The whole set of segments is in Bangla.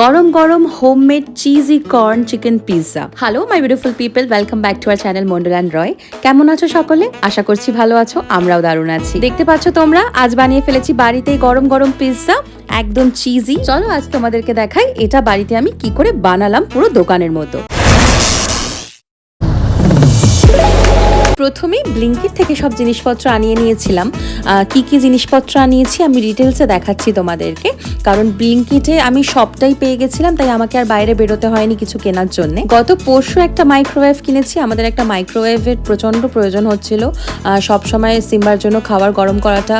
গরম গরম homemade cheesy corn chicken pizza hello my beautiful people welcome back to our channel Mondal and Roy কেমন আছো সকলে? আশা করছি ভালো আছো, আমরাও দারুণ আছি। দেখতে পাচ্ছ তোমরা, আজ বানিয়ে ফেলেছি বাড়িতেই গরম গরম পিৎজা একদম চিজি চলো আজ তোমাদেরকে দেখাই, এটা বাড়িতে আমি কি করে বানালাম পুরো দোকানের মতো। প্রথমেই ব্লিঙ্কিট থেকে সব জিনিসপত্র আনিয়ে নিয়েছিলাম। কি কি জিনিসপত্র আনিয়েছি আমি ডিটেলসে দেখাচ্ছি তোমাদেরকে। কারণ ব্লিঙ্কিটে আমি সবটাই পেয়ে গেছিলাম, তাই আমাকে আর বাইরে বেরোতে হয়নি কিছু কেনার জন্য। গত পরশু একটা মাইক্রোওয়েভ কিনেছি, আমাদের একটা মাইক্রোওয়েভের প্রচণ্ড প্রয়োজন হচ্ছিল। সব সময় সিম্বার জন্য খাবার গরম করাটা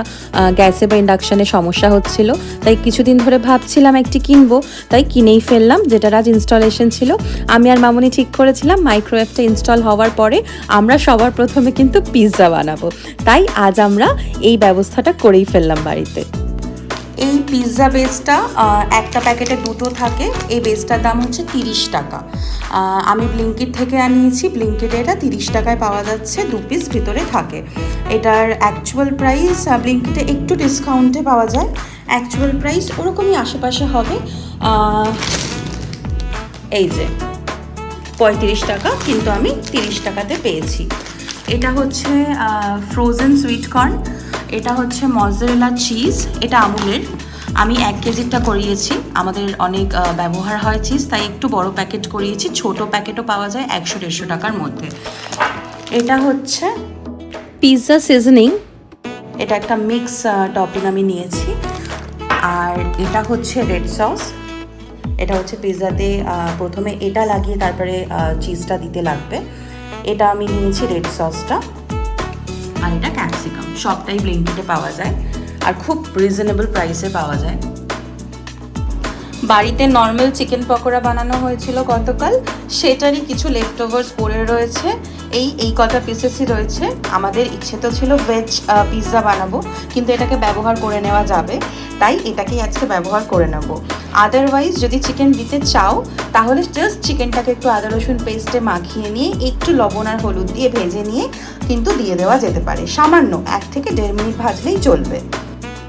গ্যাসে বা ইন্ডাকশানে সমস্যা হচ্ছিল। তাই কিছুদিন ধরে ভাবছিলাম একটি কিনবো, তাই কিনেই ফেললাম যেটা আজ ইনস্টলেশন ছিল। আমি আর মামুনি ঠিক করেছিলাম মাইক্রোওয়েভটা ইনস্টল হওয়ার পরে আমরা সবার প্রথমে কিন্তু পিৎজা বানাবো। তাই আজ আমরা এই ব্যবস্থাটা করেই ফেললাম বাড়িতে। এই পিৎজা বেসটা একটা প্যাকেটে দুটো থাকে। এই বেসটার দাম হচ্ছে তিরিশ টাকা। আমি ব্লিঙ্কিট থেকে আনিয়েছি। ব্লিঙ্কিটে এটা তিরিশ টাকায় পাওয়া যাচ্ছে। দু পিস ভিতরে থাকে। এটার অ্যাকচুয়াল প্রাইস ব্লিঙ্কিটে একটু ডিসকাউন্টে পাওয়া যায়। অ্যাকচুয়াল প্রাইস ওরকমই আশেপাশে হবে। এই যে, পঁয়ত্রিশ টাকা, কিন্তু আমি তিরিশ টাকাতে পেয়েছি। এটা হচ্ছে ফ্রোজেন সুইট কর্ন এটা হচ্ছে মজরেলা চিজ এটা আমুলের আমি এক কেজিটা করিয়েছি, আমাদের অনেক ব্যবহার হয় চিজ তাই একটু বড় প্যাকেট করিয়েছি, ছোট প্যাকেটও পাওয়া যায় একশো দেড়শো টাকার মধ্যে। এটা হচ্ছে পিৎজা সিজনিং এটা একটা মিক্স টপিং আমি নিয়েছি। আর এটা হচ্ছে রেড সস এটা হচ্ছে পিৎজাতে প্রথমে এটা লাগিয়ে তারপরে চিজটা দিতে লাগবে। এটা আমি নিয়েছি রেড সসটা আর এটা ক্যাপসিকাম সবটাই ব্লিঙ্কিটে পাওয়া যায়। আর খুব রিজনেবল প্রাইসে পাওয়া যায়। বাড়িতে নর্মাল চিকেন পকোড়া বানানো হয়েছিল গতকাল। সেটারই কিছু লেফট ওভার্স পড়ে রয়েছে। এই এই কটা পিসেসই রয়েছে। আমাদের ইচ্ছে তো ছিল ভেজ পিৎজা বানাবো, কিন্তু এটাকে ব্যবহার করে নেওয়া যাবে। তাই এটাকেই আজকে ব্যবহার করে নেব। আদারওয়াইজ যদি চিকেন দিতে চাও, তাহলে জাস্ট চিকেনটাকে একটু আদা, রসুন পেস্টে মাখিয়ে নিয়ে, একটু লবণ আর হলুদ দিয়ে ভেজে নিয়ে কিন্তু দিয়ে দেওয়া যেতে পারে। সামান্য, এক থেকে দেড় মিনিট ভাজলেই চলবে।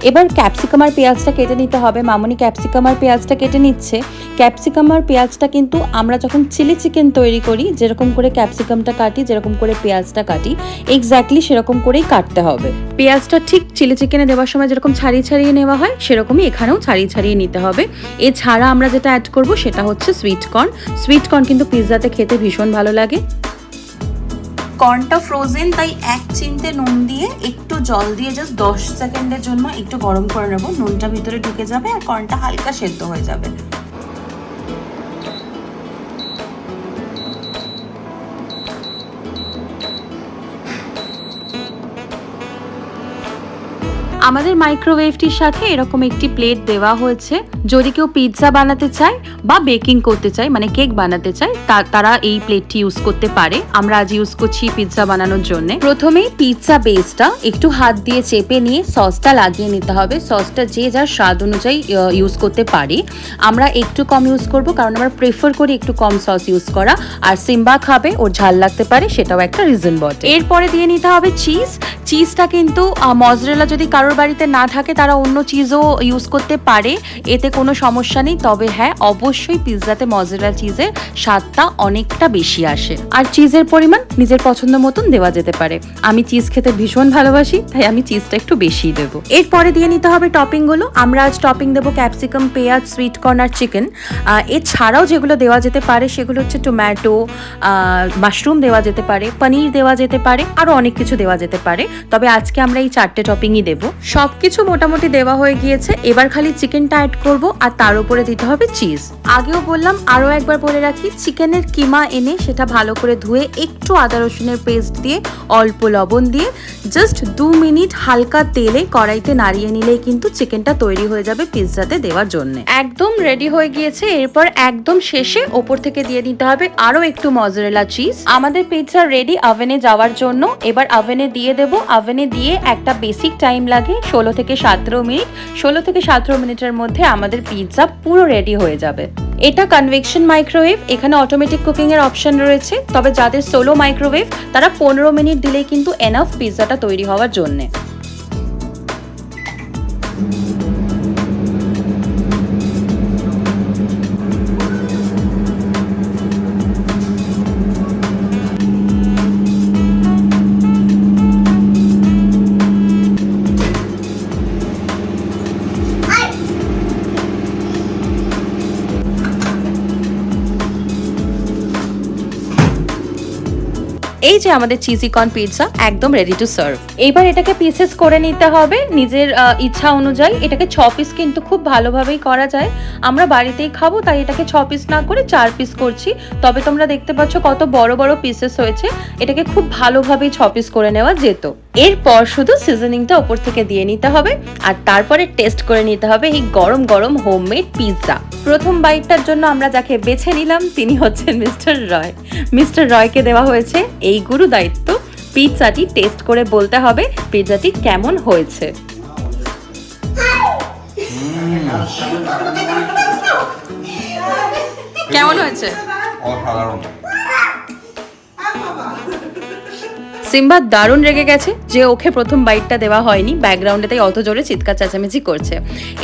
এবার ক্যাপসিকাম আর পেঁয়াজটা কেটে নিতে হবে। মামনি ক্যাপসিকাম আর পেঁয়াজটা কেটে নিচ্ছে। ক্যাপসিকাম আর পেঁয়াজটা কিন্তু আমরা যখন চিলি চিকেন তৈরি করি, যেরকম করে ক্যাপসিকামটা কাটি, যেরকম করে পেঁয়াজটা কাটি, এক্স্যাক্টলি সেরকম করেই কাটতে হবে। পেঁয়াজটা ঠিক চিলি চিকেনে দেওয়ার সময় যেরকম ছাড়িয়ে ছাড়িয়ে নেওয়া হয়, সেরকমই এখানেও ছাড়িয়ে ছাড়িয়ে নিতে হবে। এছাড়া আমরা যেটা অ্যাড করব সেটা হচ্ছে সুইট কর্ন সুইট কর্ন কিন্তু পিৎজাতে খেতে ভীষণ ভালো লাগে। কর্নটা ফ্রোজেন তাই এক চিনতে নুন দিয়ে একটু জল দিয়ে জাস্ট দশ সেকেন্ডের জন্য একটু গরম করে নেব। নুনটা ভিতরে ঢুকে যাবে আর কর্নটা হালকা সেদ্ধ হয়ে যাবে। আমাদের মাইক্রোওয়েভটির সাথে এরকম একটি প্লেট দেওয়া হয়েছে। যদি কেউ পিৎজা বানাতে চায় বা বেকিং করতে চায় মানে কেক বানাতে চায় তারা এই প্লেটটি ইউজ করতে পারে। আমরা আজ ইউজ করছি পিৎজা বানানোর জন্য। প্রথমেই পিৎজা বেসটা একটু হাত দিয়ে চেপে নিয়ে সসটা লাগিয়ে নিতে হবে। সসটা যে যার স্বাদ অনুযায়ী ইউজ করতে পারে। আমরা একটু কম ইউজ করব, কারণ আমরা প্রেফার করি একটু কম সস ইউজ করা। আর সিম্বা খাবে, ওর ঝাল লাগতে পারে, সেটাও একটা রিজন বটে। এরপরে দিয়ে নিতে হবে চিজ চিজটা কিন্তু মজরেলা যদি কারোর বাড়িতে না থাকে, তারা অন্য চিজও ইউজ করতে পারে। এতে কোনো সমস্যা নেই। তবে হ্যাঁ অবশ্যই পিৎজাতে মজরেলা চিজের স্বাদটা অনেকটা বেশি আসে। আর চিজের পরিমাণ নিজের পছন্দ মতন দেওয়া যেতে পারে। আমি চিজ খেতে ভীষণ ভালোবাসি, তাই আমি চিজটা একটু বেশি দেবো। এরপরে দিয়ে নিতে হবে টপিংগুলো আমরা আজ টপিং দেবো ক্যাপসিকাম পেঁয়াজ সুইট কর্ন আর চিকেন এছাড়াও যেগুলো দেওয়া যেতে পারে, সেগুলো হচ্ছে টমেটো মাশরুম দেওয়া যেতে পারে, পনির দেওয়া যেতে পারে আরও অনেক কিছু দেওয়া যেতে পারে। তবে আজকে আমরা এই চারটে টপিংই দেবো। সব কিছু মোটামুটি দেওয়া হয়ে গিয়েছে। এবার খালি চিকেনটা অ্যাড করব আর তার উপরে দিতে হবে চিজ আগেও বললাম, আরও একবার বলে রাখি, চিকেনের কিমা এনে সেটা ভালো করে ধুয়ে একটু আদা রসুনের পেস্ট দিয়ে, অল্প লবণ দিয়ে জাস্ট দু মিনিট হালকা তেলে কড়াইতে নাড়িয়ে নিলেই কিন্তু চিকেনটা তৈরি হয়ে যাবে পিৎজাতে দেওয়ার জন্য। একদম রেডি হয়ে গিয়েছে, এরপর একদম শেষে ওপর থেকে দিয়ে দিতে হবে আরও একটু মজরেলা চিজ আমাদের পিৎজা রেডি ওভেনে যাওয়ার জন্য এবার ওভেনে দিয়ে দেব। ওভেনে দিয়ে একটা বেসিক টাইম লাগে, ষোলো থেকে সতেরো মিনিট। ষোলো থেকে সতেরো মিনিটের মধ্যে আমাদের পিৎজা পুরো রেডি হয়ে যাবে। এটা কনভেকশন মাইক্রোওয়েভ এখানে অটোমেটিক কুকিং এর অপশন রয়েছে, তবে যাদের সোলো মাইক্রোওয়েভ তারা পনেরো মিনিট দিলেই কিন্তু এনাফ পিৎজাটা তৈরি হওয়ার জন্যে। এই যে আমাদের চিজি কর্ন পিৎজা একদম রেডি টু সার্ভ এবার এটাকে পিসেস করে নিতে হবে, নিজের ইচ্ছা অনুযায়ী। এটাকে ছ পিস কিন্তু খুব ভালোভাবেই করা যায়। আমরা বাড়িতেই খাব, তাই এটাকে ছ পিস না করে চার পিস করছি। তবে তোমরা দেখতে পাচ্ছ কত বড় বড় পিসেস হয়েছে। এটাকে খুব ভালোভাবেই ছ পিস করে নেওয়া যেত। এরপর শুধু সিজনিংটা ওপর থেকে দিয়ে নিতে হবে আর তারপরে টেস্ট করে নিতে হবে এই গরম গরম হোমমেড পিৎজা। প্রথম বাইটটার জন্য আমরা যাকে বেছে নিলাম তিনি হচ্ছেন মিস্টার রয়। মিস্টার রয়কে দেওয়া হয়েছে এই গুরু দায়িত্ব। পিৎজাটি টেস্ট করে বলতে হবে পিৎজাটি কেমন হয়েছে। কেমন হয়েছে? অসাধারণ। সিম্বা দারুণ রেগে গেছে যে ওকে প্রথম বাইটটা দেওয়া হয়নি। ব্যাকগ্রাউন্ডে তাই অত জোরে চিৎকার চেঁচামেচি করছে।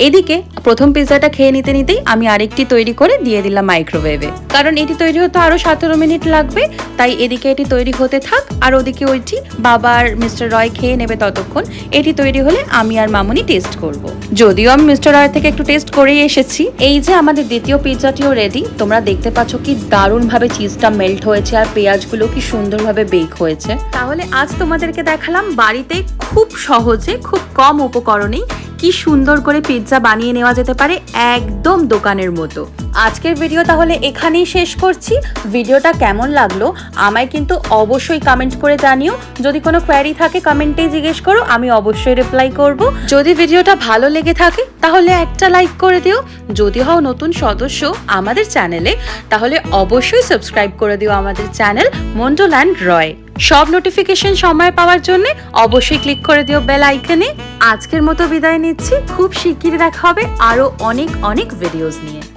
এদিকে প্রথম পিৎজাটা খেয়ে নিতে নিতেই আমি আরেকটি তৈরি করে দিয়ে দিলাম মাইক্রোওয়েভে কারণ এটি তৈরি হতে আরও সতেরো মিনিট লাগবে, তাই এদিকে এটি তৈরি হতে থাক আর ওদিকে ওইটি বাবার মিস্টার রয় খেয়ে নেবে ততক্ষণ। এটি তৈরি হলে আমি আর মামুনি টেস্ট করব। যদিও আমি মিস্টার রয় থেকে একটু টেস্ট করেই এসেছি। এই যে আমাদের দ্বিতীয় পিৎজাটিও রেডি তোমরা দেখতে পাচ্ছ কি দারুণভাবে চিজটা মেল্ট হয়েছে আর পেঁয়াজগুলো কি সুন্দরভাবে বেক হয়েছে। তাহলে আজ তোমাদেরকে দেখালাম বাড়িতে খুব সহজে, খুব কম উপকরণেই কি সুন্দর করে পিৎজা বানিয়ে নেওয়া যেতে পারে একদম দোকানের মতো। আজকের ভিডিও তাহলে এখানেই শেষ করছি। ভিডিওটা কেমন লাগল আমায় কিন্তু অবশ্যই কমেন্ট করে জানিও। যদি কোনো কোয়ারি থাকে কমেন্টেই জিজ্ঞেস করো, আমি অবশ্যই রিপ্লাই করব। যদি ভিডিওটা ভালো লেগে থাকে তাহলে একটা লাইক করে দিও। যদি হও নতুন সদস্য আমাদের চ্যানেলে তাহলে অবশ্যই সাবস্ক্রাইব করে দিও আমাদের চ্যানেল মন্ডোল্যান্ড রয় সব নোটিফিকেশন সময় পাওয়ার জন্য অবশ্যই ক্লিক করে দিও বেল আইকনে আজকের মতো বিদায় নিচ্ছি। খুব শিগগিরই দেখা হবে আরও অনেক অনেক ভিডিওস নিয়ে।